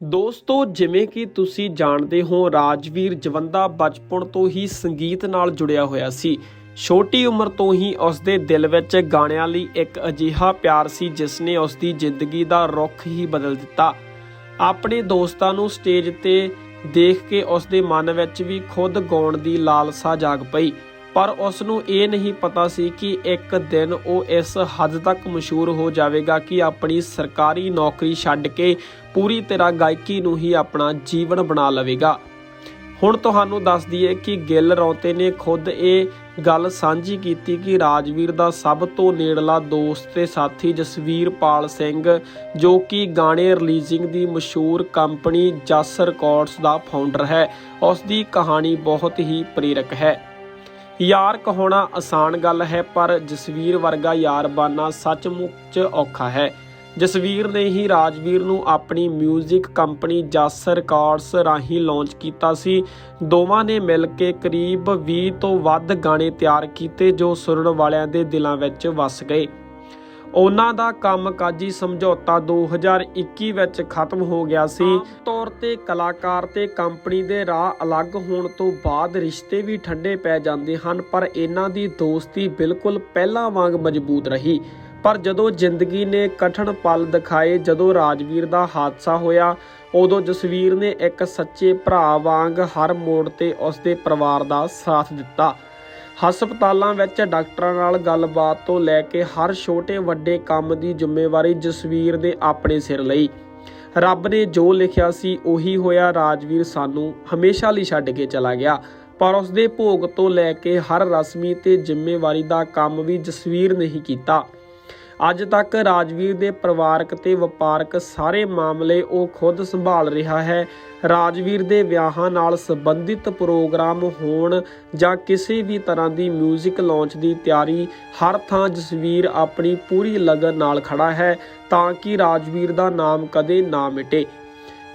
ਦੋਸਤੋ, ਜਿਵੇਂ ਕਿ ਤੁਸੀਂ ਜਾਣਦੇ ਹੋ, ਰਾਜਵੀਰ ਜਵੰਦਾ ਬਚਪਨ ਤੋਂ ਹੀ ਸੰਗੀਤ ਨਾਲ ਜੁੜਿਆ ਹੋਇਆ ਸੀ। ਛੋਟੀ ਉਮਰ ਤੋਂ ਹੀ ਉਸ ਦੇ ਦਿਲ ਵਿੱਚ ਗਾਣਿਆਂ ਲਈ ਇੱਕ ਅਜੀਹਾ ਪਿਆਰ ਸੀ ਜਿਸ ਨੇ ਉਸ ਦੀ ਜ਼ਿੰਦਗੀ ਦਾ ਰੁੱਖ ਹੀ ਬਦਲ ਦਿੱਤਾ। ਆਪਣੇ ਦੋਸਤਾਂ ਨੂੰ ਸਟੇਜ ਤੇ ਦੇਖ ਕੇ ਉਸ ਦੇ ਮਨ ਵਿੱਚ ਵੀ ਖੁਦ ਗਾਉਣ ਦੀ ਲਾਲਸਾ ਜਾਗ ਪਈ। ਪਰ ਉਸ ਨੂੰ ਇਹ ਨਹੀਂ ਪਤਾ ਸੀ ਕਿ ਇੱਕ ਦਿਨ ਉਹ ਇਸ ਹੱਦ ਤੱਕ ਮਸ਼ਹੂਰ ਹੋ ਜਾਵੇਗਾ ਕਿ ਆਪਣੀ ਸਰਕਾਰੀ ਨੌਕਰੀ ਛੱਡ ਕੇ ਪੂਰੀ ਤਰ੍ਹਾਂ ਗਾਇਕੀ ਨੂੰ ਹੀ ਆਪਣਾ ਜੀਵਨ ਬਣਾ ਲਵੇਗਾ। ਹੁਣ ਤੁਹਾਨੂੰ ਦੱਸ ਦਈਏ ਕਿ ਗਿੱਲ ਰੌਤੇ ਨੇ ਖੁਦ ਇਹ ਗੱਲ ਸਾਂਝੀ ਕੀਤੀ ਕਿ ਰਾਜਵੀਰ ਦਾ ਸਭ ਤੋਂ ਨੇੜਲਾ ਦੋਸਤ ਤੇ ਸਾਥੀ ਜਸਵੀਰ ਪਾਲ ਸਿੰਘ, ਜੋ ਕਿ ਗਾਣੇ ਰਿਲੀਜ਼ਿੰਗ ਦੀ ਮਸ਼ਹੂਰ ਕੰਪਨੀ ਜਸ ਰਿਕਾਰਡਸ ਦਾ ਫਾਊਂਡਰ ਹੈ ਉਸ ਦੀ ਕਹਾਣੀ ਬਹੁਤ ਹੀ ਪ੍ਰੇਰਕ ਹੈ। ਯਾਰ ਕਹਾਉਣਾ ਆਸਾਨ ਗੱਲ ਹੈ, ਪਰ ਜਸਵੀਰ ਵਰਗਾ ਯਾਰ ਬਾਨਾ ਸੱਚਮੁੱਚ ਔਖਾ ਹੈ। ਜਸਵੀਰ ਨੇ ਹੀ ਰਾਜਵੀਰ ਨੂੰ ਆਪਣੀ 뮤직 ਕੰਪਨੀ ਜਸ ਰਿਕਾਰਡਸ ਰਾਹੀਂ ਲਾਂਚ ਕੀਤਾ ਸੀ। ਦੋਵਾਂ ਨੇ ਮਿਲ ਕੇ ਕਰੀਬ 20 ਤੋਂ ਵੱਧ ਗਾਣੇ ਤਿਆਰ ਕੀਤੇ, ਜੋ ਸੁਣਨ ਵਾਲਿਆਂ ਦੇ ਦਿਲਾਂ ਵਿੱਚ ਵਸ ਗਏ। ਉਹਨਾਂ ਦਾ ਕੰਮਕਾਜੀ ਸਮਝੌਤਾ 2021 ਵਿੱਚ ਖਤਮ ਹੋ ਗਿਆ ਸੀ। ਤੌਰ ਤੇ ਕਲਾਕਾਰ ਤੇ ਕੰਪਨੀ ਦੇ ਰਾਹ ਅਲੱਗ ਹੋਣ ਤੋਂ ਬਾਅਦ ਰਿਸ਼ਤੇ ਵੀ ਠੰਡੇ ਪੈ ਜਾਂਦੇ ਹਨ ਪਰ ਇਹਨਾਂ ਦੀ ਦੋਸਤੀ ਬਿਲਕੁਲ ਪਹਿਲਾਂ ਵਾਂਗ ਮਜ਼ਬੂਤ ਰਹੀ। ਪਰ ਜਦੋਂ ਜ਼ਿੰਦਗੀ ਨੇ ਕਠਨ ਪਲ ਦਿਖਾਏ ਜਦੋਂ ਰਾਜਵੀਰ ਦਾ ਹਾਦਸਾ ਹੋਇਆ ਉਦੋਂ ਜਸਵੀਰ ਨੇ ਇੱਕ ਸੱਚੇ ਭਰਾ ਵਾਂਗ ਹਰ ਮੋੜ ਤੇ ਉਸਦੇ ਪਰਿਵਾਰ ਦਾ ਸਾਥ ਦਿੱਤਾ। ਹਸਪਤਾਲਾਂ ਵਿੱਚ ਡਾਕਟਰਾਂ ਨਾਲ ਗੱਲਬਾਤ ਤੋਂ ਲੈ ਕੇ ਹਰ ਛੋਟੇ ਵੱਡੇ ਕੰਮ ਦੀ ਜ਼ਿੰਮੇਵਾਰੀ ਜਸਵੀਰ ਨੇ ਆਪਣੇ ਸਿਰ ਲਈ। ਰੱਬ ਨੇ ਜੋ ਲਿਖਿਆ ਸੀ ਉਹੀ ਹੋਇਆ। ਰਾਜਵੀਰ ਸਾਨੂੰ ਹਮੇਸ਼ਾ ਲਈ ਛੱਡ ਕੇ ਚਲਾ ਗਿਆ। ਪਰ ਉਸ ਦੇ ਭੋਗ ਤੋਂ ਲੈ ਕੇ ਹਰ ਰਸਮੀ ਤੇ ਜ਼ਿੰਮੇਵਾਰੀ ਦਾ ਕੰਮ ਵੀ ਜਸਵੀਰ ਨੇ ਹੀ ਕੀਤਾ। ਅੱਜ ਤੱਕ ਰਾਜਵੀਰ ਦੇ ਪਰਿਵਾਰਕ ਤੇ ਵਪਾਰਕ ਸਾਰੇ ਮਾਮਲੇ ਉਹ ਖੁਦ ਸੰਭਾਲ ਰਿਹਾ ਹੈ। ਰਾਜਵੀਰ ਦੇ ਵਿਆਹਾਂ ਨਾਲ ਸੰਬੰਧਿਤ ਪ੍ਰੋਗਰਾਮ ਹੋਣ ਜਾਂ ਕਿਸੇ ਵੀ ਤਰ੍ਹਾਂ ਦੀ 뮤직 ਲਾਂਚ ਦੀ ਤਿਆਰੀ, ਹਰ ਥਾਂ ਜਸਵੀਰ ਆਪਣੀ ਪੂਰੀ ਲਗਨ ਨਾਲ ਖੜਾ ਹੈ ਤਾਂ ਕਿ ਰਾਜਵੀਰ ਦਾ ਨਾਮ ਕਦੇ ਨਾ ਮਿਟੇ।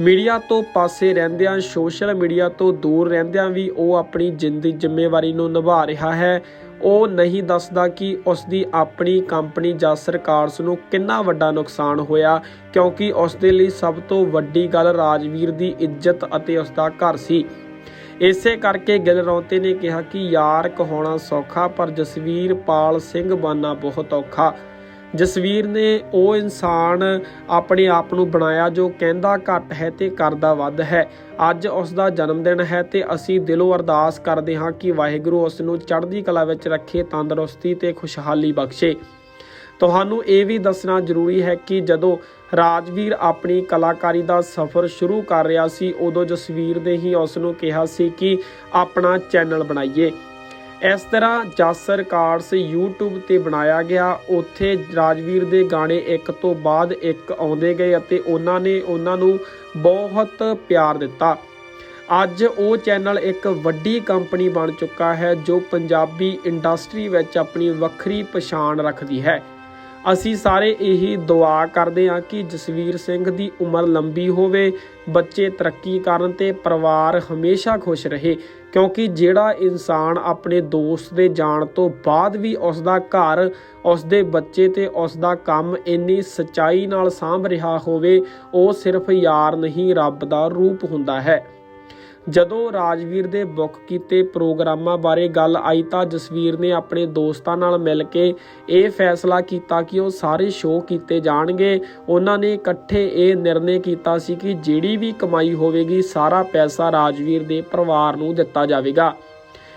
ਮੀਡੀਆ ਤੋਂ ਪਾਸੇ ਰਹਿੰਦਿਆਂ, ਸੋਸ਼ਲ ਮੀਡੀਆ ਤੋਂ ਦੂਰ ਰਹਿੰਦਿਆਂ ਵੀ ਉਹ ਆਪਣੀ ਜਿੰਦੀ ਜ਼ਿੰਮੇਵਾਰੀ ਨੂੰ ਨਿਭਾ ਰਿਹਾ ਹੈ। ਉਹ ਨਹੀਂ ਦੱਸਦਾ ਕਿ ਉਸ ਦੀ ਆਪਣੀ ਕੰਪਨੀ ਜਾਂ ਰਿਕਾਰਡਸ ਨੂੰ ਕਿੰਨਾ ਵੱਡਾ ਨੁਕਸਾਨ ਹੋਇਆ, ਕਿਉਂਕਿ ਉਸ ਦੇ ਲਈ ਸਭ ਤੋਂ ਵੱਡੀ ਗੱਲ ਰਾਜਵੀਰ ਦੀ ਇੱਜ਼ਤ ਅਤੇ ਉਸ ਦਾ ਘਰ ਸੀ। ਇਸੇ ਕਰਕੇ ਗਿੱਲ ਰੌਂਤੇ ਨੇ ਕਿਹਾ ਕਿ ਯਾਰ ਕਹਾਉਣਾ ਸੌਖਾ, ਪਰ ਜਸਵੀਰ ਪਾਲ ਸਿੰਘ ਬਾਨਾ ਬਹੁਤ ਔਖਾ। ਜਸਵੀਰ ਨੇ ਉਹ ਇਨਸਾਨ ਆਪਣੇ ਆਪ ਨੂੰ ਬਣਾਇਆ ਜੋ ਕਹਿੰਦਾ ਘੱਟ ਹੈ ਤੇ ਕਰਦਾ ਵੱਧ ਹੈ। ਅੱਜ ਉਸ ਦਾ ਜਨਮ ਦਿਨ ਹੈ ਤੇ ਅਸੀਂ ਦਿਲੋਂ ਅਰਦਾਸ ਕਰਦੇ ਹਾਂ ਕਿ ਵਾਹਿਗੁਰੂ ਉਸ ਨੂੰ ਚੜ੍ਹਦੀ ਕਲਾ ਵਿੱਚ ਰੱਖੇ, ਤੰਦਰੁਸਤੀ ਤੇ ਖੁਸ਼ਹਾਲੀ ਬਖਸ਼ੇ। ਤੁਹਾਨੂੰ ਇਹ ਵੀ ਦੱਸਣਾ ਜ਼ਰੂਰੀ ਹੈ ਕਿ ਜਦੋਂ ਰਾਜਵੀਰ ਆਪਣੀ ਕਲਾਕਾਰੀ ਦਾ ਸਫ਼ਰ ਸ਼ੁਰੂ ਕਰ ਰਿਹਾ ਸੀ, ਉਦੋਂ ਜਸਵੀਰ ਨੇ ਹੀ ਉਸ ਨੂੰ ਕਿਹਾ ਸੀ ਕਿ ਆਪਣਾ ਚੈਨਲ ਬਣਾਈਏ। ਇਸ ਤਰ੍ਹਾਂ ਜਾਸਰ ਕਾਰਡਸ YouTube ਤੇ ਬਣਾਇਆ ਗਿਆ। ਉੱਥੇ ਰਾਜਵੀਰ ਦੇ ਗਾਣੇ ਇੱਕ ਤੋਂ ਬਾਅਦ ਇੱਕ ਆਉਂਦੇ ਗਏ ਅਤੇ ਉਹਨਾਂ ਨੇ ਉਹਨਾਂ ਨੂੰ ਬਹੁਤ ਪਿਆਰ ਦਿੱਤਾ। ਅੱਜ ਉਹ ਚੈਨਲ ਇੱਕ ਵੱਡੀ ਕੰਪਨੀ ਬਣ ਚੁੱਕਾ ਹੈ ਜੋ ਪੰਜਾਬੀ ਇੰਡਸਟਰੀ ਵਿੱਚ ਆਪਣੀ ਵੱਖਰੀ ਪਛਾਣ ਰੱਖਦੀ ਹੈ। ਅਸੀਂ ਸਾਰੇ ਇਹੀ ਦੁਆ ਕਰਦੇ ਹਾਂ ਕਿ ਜਸਵੀਰ ਸਿੰਘ ਦੀ ਉਮਰ ਲੰਬੀ ਹੋਵੇ, ਬੱਚੇ ਤਰੱਕੀ ਕਰਨ ਤੇ ਪਰਿਵਾਰ ਹਮੇਸ਼ਾ ਖੁਸ਼ ਰਹੇ, ਕਿਉਂਕਿ ਜਿਹੜਾ ਇਨਸਾਨ ਆਪਣੇ ਦੋਸਤ ਦੇ ਜਾਣ ਤੋਂ ਬਾਅਦ ਵੀ ਉਸ ਦਾ ਘਰ ਉਸ ਦੇ ਬੱਚੇ ਤੇ ਉਸ ਦਾ ਕੰਮ ਇੰਨੀ ਸਚਾਈ ਨਾਲ ਸਾਂਭ ਰਿਹਾ ਹੋਵੇ, ਉਹ ਸਿਰਫ ਯਾਰ ਨਹੀਂ, ਰੱਬ ਦਾ ਰੂਪ ਹੁੰਦਾ ਹੈ। ਜਦੋਂ ਰਾਜਵੀਰ ਦੇ ਬੁੱਕ ਕੀਤੇ ਪ੍ਰੋਗਰਾਮਾਂ ਬਾਰੇ ਗੱਲ ਆਈ ਤਾਂ ਜਸਵੀਰ ਨੇ ਆਪਣੇ ਦੋਸਤਾਂ ਨਾਲ ਮਿਲ ਕੇ ਇਹ ਫੈਸਲਾ ਕੀਤਾ ਕਿ ਉਹ ਸਾਰੇ ਸ਼ੋਅ ਕੀਤੇ ਜਾਣਗੇ। ਉਹਨਾਂ ਨੇ ਇਕੱਠੇ ਇਹ ਨਿਰਣੇ ਕੀਤਾ ਸੀ ਕਿ ਜਿਹੜੀ ਵੀ ਕਮਾਈ ਹੋਵੇਗੀ, ਸਾਰਾ ਪੈਸਾ ਰਾਜਵੀਰ ਦੇ ਪਰਿਵਾਰ ਨੂੰ ਦਿੱਤਾ ਜਾਵੇਗਾ।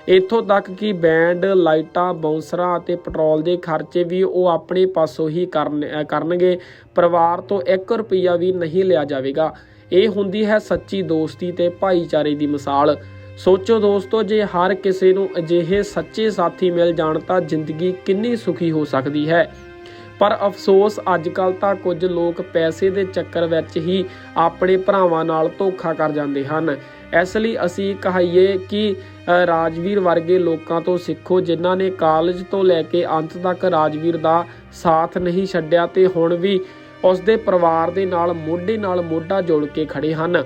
ਇੱਥੋਂ ਤੱਕ ਕਿ ਬੈਂਡ, ਲਾਈਟਾਂ, ਬਾਉਂਸਰਾਂ ਅਤੇ ਪੈਟਰੋਲ ਦੇ ਖਰਚੇ ਵੀ ਉਹ ਆਪਣੇ ਪਾਸੋਂ ਹੀ ਕਰਨਗੇ। ਪਰਿਵਾਰ ਤੋਂ 1 ਰੁਪਿਆ ਵੀ ਨਹੀਂ ਲਿਆ ਜਾਵੇਗਾ। ਇਹ ਹੁੰਦੀ ਹੈ ਸੱਚੀ ਦੋਸਤੀ ਤੇ ਭਾਈਚਾਰੇ ਦੀ ਮਿਸਾਲ। ਸੋਚੋ ਦੋਸਤੋ, ਜੇ ਹਰ ਕਿਸੇ ਨੂੰ ਅਜਿਹੇ ਸੱਚੇ ਸਾਥੀ ਮਿਲ ਜਾਣ ਤਾਂ ਜ਼ਿੰਦਗੀ ਕਿੰਨੀ ਸੁਖੀ ਹੋ ਸਕਦੀ ਹੈ। ਪਰ ਅਫਸੋਸ ਅੱਜ ਕੱਲ ਤਾਂ ਕੁਝ ਲੋਕ ਪੈਸੇ ਦੇ ਚੱਕਰ ਵਿੱਚ ਹੀ ਆਪਣੇ ਭਰਾਵਾਂ ਨਾਲ ਧੋਖਾ ਕਰ ਜਾਂਦੇ ਹਨ। ਇਸ ਲਈ ਅਸੀਂ ਕਹਾਈਏ ਕਿ ਰਾਜਵੀਰ ਵਰਗੇ ਲੋਕਾਂ ਤੋਂ ਸਿੱਖੋ, ਜਿਨ੍ਹਾਂ ਨੇ ਕਾਲਜ ਤੋਂ ਲੈ ਕੇ ਅੰਤ ਤੱਕ ਰਾਜਵੀਰ ਦਾ ਸਾਥ ਨਹੀਂ ਛੱਡਿਆ ਤੇ ਹੁਣ ਵੀ ਉਸ ਦੇ ਪਰਿਵਾਰ ਦੇ ਨਾਲ ਮੋਢੇ ਨਾਲ ਮੋਢਾ ਜੋੜ ਕੇ ਖੜੇ ਹਨ।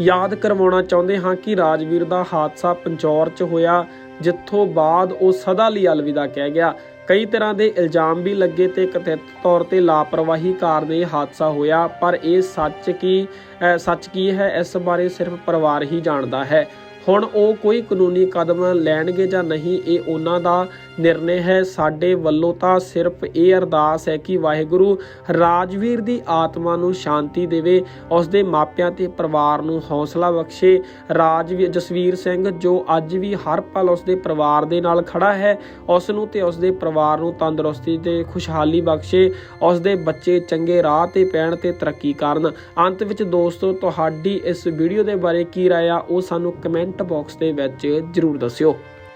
ਯਾਦ ਕਰਵਾਉਣਾ ਚਾਹੁੰਦੇ ਹਾਂ ਕਿ ਰਾਜਵੀਰ ਦਾ ਹਾਦਸਾ ਪੰਚੌਰ 'ਚ ਹੋਇਆ, ਜਿੱਥੋਂ ਬਾਅਦ ਉਹ ਸਦਾ ਲਈ ਅਲਵਿਦਾ ਕਹਿ ਗਿਆ। ਕਈ ਤਰ੍ਹਾਂ ਦੇ ਇਲਜ਼ਾਮ ਵੀ ਲੱਗੇ ਤੇ ਕਥਿਤ ਤੌਰ ਤੇ ਲਾਪਰਵਾਹੀ ਕਾਰਨ ਇਹ ਹਾਦਸਾ ਹੋਇਆ, ਪਰ ਇਹ ਸੱਚ ਕੀ, ਅਹ ਸੱਚ ਕੀ ਹੈ, ਇਸ ਬਾਰੇ ਸਿਰਫ ਪਰਿਵਾਰ ਹੀ ਜਾਣਦਾ ਹੈ। ਹੁਣ ਉਹ ਕੋਈ ਕਾਨੂੰਨੀ ਕਦਮ ਲੈਣਗੇ ਜਾਂ ਨਹੀਂ, ਇਹ ਉਹਨਾਂ ਦਾ ਨਿਰਣੇ ਹੈ। ਸਾਡੇ ਵੱਲੋਂ ਤਾਂ ਸਿਰਫ ਇਹ ਅਰਦਾਸ ਹੈ ਕਿ ਵਾਹਿਗੁਰੂ ਰਾਜਵੀਰ ਦੀ ਆਤਮਾ ਨੂੰ ਸ਼ਾਂਤੀ ਦੇਵੇ ਉਸ ਦੇ ਮਾਪਿਆਂ ਤੇ ਪਰਿਵਾਰ ਨੂੰ ਹੌਸਲਾ ਬਖਸ਼ੇ। ਰਾਜਵੀਰ ਜਸਵੀਰ ਸਿੰਘ, ਜੋ ਅੱਜ ਵੀ ਹਰ ਪਲ ਉਸ ਦੇ ਪਰਿਵਾਰ ਦੇ ਨਾਲ ਖੜਾ ਹੈ ਉਸ ਨੂੰ ਤੇ ਉਸ ਦੇ ਪਰਿਵਾਰ ਨੂੰ ਤੰਦਰੁਸਤੀ ਤੇ ਖੁਸ਼ਹਾਲੀ ਬਖਸ਼ੇ। ਉਸ ਦੇ ਬੱਚੇ ਚੰਗੇ ਰਾਹ ਤੇ ਪੈਣ ਤੇ ਤਰੱਕੀ ਕਰਨ। ਅੰਤ ਵਿੱਚ ਦੋਸਤੋ, ਤੁਹਾਡੀ ਇਸ ਵੀਡੀਓ ਦੇ ਬਾਰੇ ਕੀ ਰਾਏ ਆ, ਉਹ ਸਾਨੂੰ ਕਮੈਂਟ ਬਾਕਸ ਦੇ ਵਿੱਚ ਜਰੂਰ ਦੱਸਿਓ।